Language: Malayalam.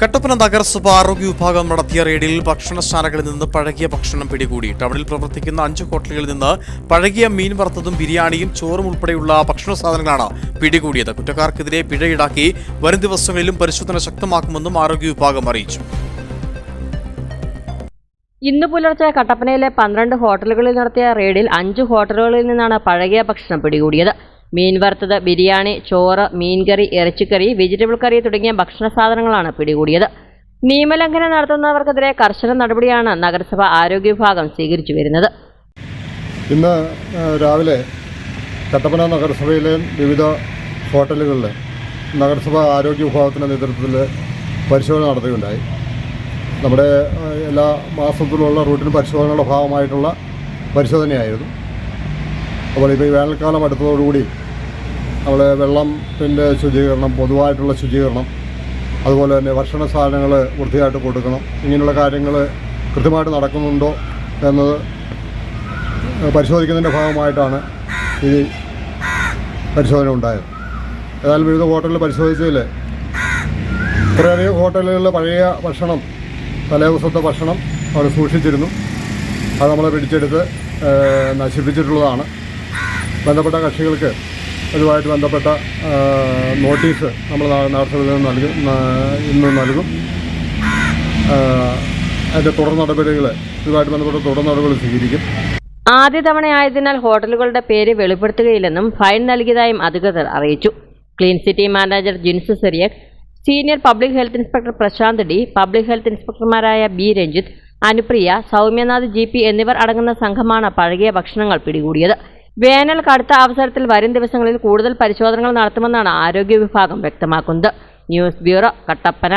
കട്ടപ്പന നഗരസഭ ആരോഗ്യ വിഭാഗം നടത്തിയ റെയ്ഡിൽ ഭക്ഷണശാലകളിൽ നിന്ന് പഴകിയ ഭക്ഷണം പിടികൂടി ടൗണിൽ പ്രവർത്തിക്കുന്ന അഞ്ച് ഹോട്ടലുകളിൽ നിന്ന് പഴകിയ മീൻ വറുത്തതും ബിരിയാണിയും ചോറും ഉൾപ്പെടെയുള്ള ഭക്ഷണ സാധനങ്ങളാണ് പിടികൂടിയത്. കുറ്റക്കാർക്കെതിരെ പിഴ ഈടാക്കി വരും ദിവസങ്ങളിലും പരിശോധന ശക്തമാക്കുമെന്നും ആരോഗ്യ വിഭാഗം അറിയിച്ചു. ഇന്ന് പുലർച്ചെ കട്ടപ്പനയിലെ പന്ത്രണ്ട് ഹോട്ടലുകളിൽ നടത്തിയ റെയ്ഡിൽ അഞ്ച് ഹോട്ടലുകളിൽ നിന്നാണ് പഴകിയ ഭക്ഷണം പിടികൂടിയത്. മീൻ വറുത്തത് ബിരിയാണി ചോറ് മീൻകറി ഇറച്ചിക്കറി വെജിറ്റബിൾ കറി തുടങ്ങിയ ഭക്ഷണ സാധനങ്ങളാണ് പിടികൂടിയത്. നിയമലംഘനം നടത്തുന്നവർക്കെതിരെ കർശന നടപടിയാണ് നഗരസഭ ആരോഗ്യ വിഭാഗം സ്വീകരിച്ചു വരുന്നത്. ഇന്ന് രാവിലെ കട്ടപ്പന നഗരസഭയിലെ വിവിധ ഹോട്ടലുകളിൽ നഗരസഭ ആരോഗ്യ വിഭാഗത്തിന്റെ നേതൃത്വത്തിൽ പരിശോധന നടത്തുകയുണ്ടായി. നമ്മുടെ എല്ലാ മാസത്തിലുള്ള റൂട്ടിന് പരിശോധനയുടെ ഭാഗമായിട്ടുള്ള പരിശോധനയായിരുന്നു. അപ്പോൾ ഇപ്പോൾ ഈ വേനൽക്കാലം അടുത്തതോടുകൂടി നമ്മൾ വെള്ളത്തിന്റെ ശുചീകരണം പൊതുവായിട്ടുള്ള ശുചീകരണം അതുപോലെ തന്നെ ഭക്ഷണ സാധനങ്ങൾ വൃത്തിയായിട്ട് കൊടുക്കണം ഇങ്ങനെയുള്ള കാര്യങ്ങൾ കൃത്യമായിട്ട് നടക്കുന്നുണ്ടോ എന്നത് പരിശോധിക്കുന്നതിന്റെ ഭാഗമായിട്ടാണ് ഈ പരിശോധന ഉണ്ടായത്. ഏതായാലും വിവിധ ഹോട്ടലുകൾ പരിശോധിച്ചതിൽ കുറേയധികം ഹോട്ടലുകളിൽ പഴയ ഭക്ഷണം തലേ ദിവസത്തെ ഭക്ഷണം അവർ സൂക്ഷിച്ചിരുന്നു. അത് നമ്മളെ പിടിച്ചെടുത്ത് നശിപ്പിച്ചിട്ടുള്ളതാണ്. ബന്ധപ്പെട്ട കക്ഷികൾക്ക് ഇതുമായിട്ട് ബന്ധപ്പെട്ട നോട്ടീസ് നമ്മൾ നഗരസഭയിൽ നിന്ന് നൽകും ഇന്ന് നൽകും. അതിന്റെ തുടർ നടപടികൾ ഇതുമായിട്ട് ബന്ധപ്പെട്ട തുടർ നടപടികൾ സ്വീകരിക്കും. ആദ്യ തവണയായതിനാൽ ഹോട്ടലുകളുടെ പേര് വെളിപ്പെടുത്തുകയില്ലെന്നും ഫൈൻ നൽകിയതായും അധികൃതർ അറിയിച്ചു. Clean city manager Jinsu Cyriac senior public health inspector Prashanth D public health ഇൻസ്പെക്ടർമാരായ B Ranjith Anupriya Soumyanath G എന്നിവർ അടങ്ങുന്ന സംഘമാണ് പഴകിയ ഭക്ഷണങ്ങൾ പിടികൂടിയത്. വേനൽ കടുത്ത അവസരത്തിൽ വരും ദിവസങ്ങളിൽ കൂടുതൽ പരിശോധനകൾ നടത്തുമെന്നാണ് ആരോഗ്യ വിഭാഗം വ്യക്തമാക്കുന്നത്. News bureau Kattappana.